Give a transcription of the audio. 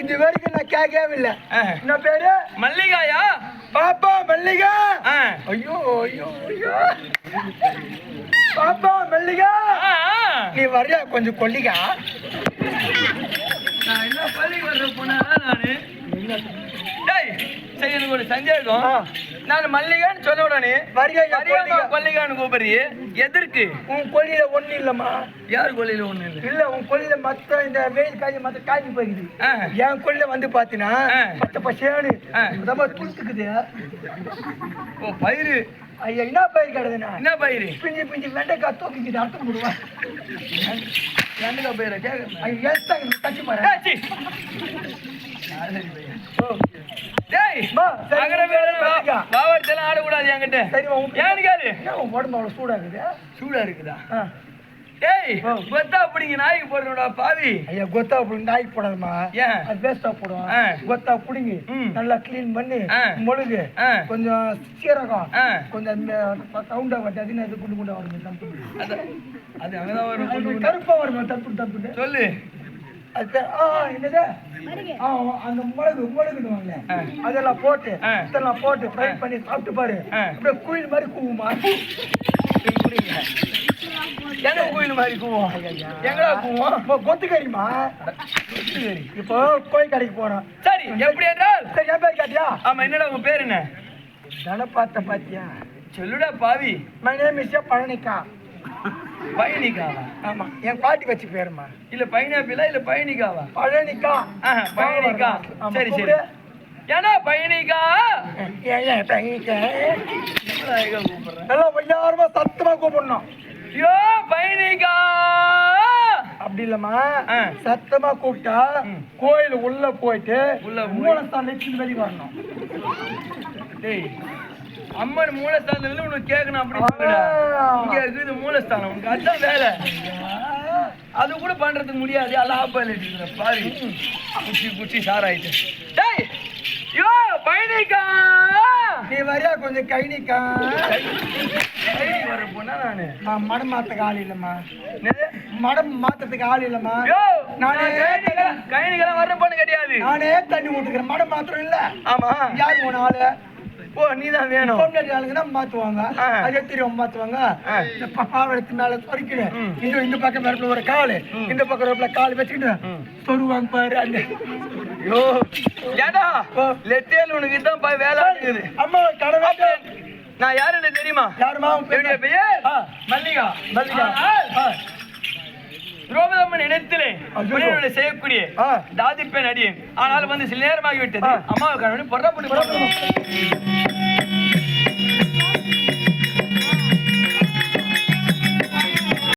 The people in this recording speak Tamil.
இது வரைக்கும் நான் கேட்கவே இல்லை. என்ன பேரு? மல்லிகாயா? பாப்பா மல்லிகா. ஐயோ ஐயோ ஐயோ. பாப்பா மல்லிகா. நீ வரியா கொஞ்சம் கொல்லிகா நான் என்ன பள்ளி வர்ற போனா நானு. டேய் சரி எனக்கு ஒரு சந்தேகம். நான் மல்லிகான்னு சொன்ன உடனே மரியாதை கொல்லிகா கொல்லிகான்னு கூப்பிடுறியே எதற்கு? உன் கொல்லியில ஒண்ணு இல்லம்மா. யார் கொல்லியில ஒண்ணு இல்லை? இல்ல உன் கொல்லியில மத்த இந்த வெயில் காய்ச்சி மத்த காய்ச்சி ஆ. என் கொல்லில வந்து பாத்தீங்கன்னா. பச்சை பசேனு. ரொம்ப துளுத்துக்குது. ஓ பயிறு. ஐயா என்ன பயிர் கிடதுண்ணா என்ன பயிறு? பிஞ்சு பிஞ்சு வெண்டைக்காய் தூக்கிக்கிட்டு அர்த்தம் போடுவான் ரெண்டுக்கா பயிரை? கேட்க ஐயா எழுத்தாங்க தச்சு பாரு. டேய் பாவத்தெல்லாம் ஆடக்கூடாது என்கிட்ட ஏன்னு கேளு உடம்பு அவ்வளவு சூடாகுது சூடா இருக்குதா. டேய் ஆ. கொத்தா பிடிங்க நாய்க்கு போடுறா பாவி ஐயா கொத்தா புடிங்க நாய்க்கு போடாதம்மா ஏன் அது வேஸ்டா போடும் ஆ. கொத்தா புடிங்கி. நல்லா க்ளீன் பண்ணி. மொழுகு. கொஞ்சம் சீரகம். கொஞ்சம் சவுண்டா வட்டி அது அது குண்டு குண்டா வரும் தப்பு அது அங்கதான் வரும். கருப்பா தப்பு தப்பு சொல்லு என்னது? ஆ அந்த மிளகு மிளகுன்னுவாங்க ஆ. அதெல்லாம் போட்டு. இதெல்லாம் போட்டு ஃப்ரை. பண்ணி சாப்பிட்டு பாரு. அப்படியே குயில் மாதிரி கூவுமா? எங்க கோயில் மாதிரி கூவோம்? எங்கடா கூவோம்? இப்போ கொத்துக்கறிமா இப்போ கோயில் கடைக்கு போறோம். சரி எப்படி என்றால்? சரி என் பேர் கேட்டியா? ஆமா என்னடா உங்க பேர் என்ன? தனபாத்த பாத்தியா? சொல்லுடா பாவி. மை நேம் இஸ் பழனிக்கா. பயணிக்காவா? ஆமா. என் பாட்டி வச்சு பேருமா இல்ல பைனாப்பிளா இல்ல பயணிக்காவா? பழனிக்கா பயணிக்கா. சரி சரி. ஏன்னா பயணிக்கா? நல்லா ஒய்யாரமா சத்தமா கூப்பிடணும். யோ பயணிக்கா! அப்படி இல்லம்மா. சத்தமா கூப்பிட்டா. கோயில் உள்ள போயிட்டு உள்ள வச்சு வெளியே வரணும். டேய் அம்மன் மூலஸ்தானத்துல இருந்து உனக்கு கேட்கணும் அப்படி. இங்க இருக்குது மூலஸ்தானம். உனக்கு அதான் வேலை. அது கூட பண்றதுக்கு முடியாது. எல்லாம் ஆப்பல் இருக்கிற பாரு. குச்சி குச்சி சாராயிட்டு. டேய் யோ பயணிக்கா நீ வரியா கொஞ்சம் கைனிக்கா? வர போனா நானு? நான் மடம் மாத்துக்கு ஆள் இல்லம்மா? மடம் மாத்தத்துக்கு ஆள் இல்லம்மா. நானே கைனிக்கெல்லாம் வர கிடையாது. நானே தண்ணி ஊத்துக்கிறேன். மடம் மாத்திரம் இல்ல? ஆமா. யாரு உன ஆளு? ஓ நீதான் வேணும் பொம்னாடி ஆளுங்கன்னா மாத்துவாங்க. அது தெரியும் மாத்துவாங்க. இந்த பாவடத்து மேல சொரிக்கணும் ம். இந்த இந்த பக்கம் மேல ஒரு காலு. இந்த பக்கம் ரோட்ல கால் வச்சுக்கிட்டு. சொருவாங்க பாரு அந்த யோ ஏடா. லெட்டேல் உனக்கு இதான் போய் வேலை இருக்குது அம்மா கடவை நான் யாருன்னு தெரியுமா யாருமா? என்னுடைய பெயர். மல்லிகா மல்லிகா. திரௌபதம்மன் ஐயோ. புரியவர்களை செய்யக்கூடிய ஆ. தாதிப்பெண் அடியேன் ஆனால் வந்து சில நேரமாகி விட்டது ஆ. அம்மாவுக்கு பொறப்பட்டு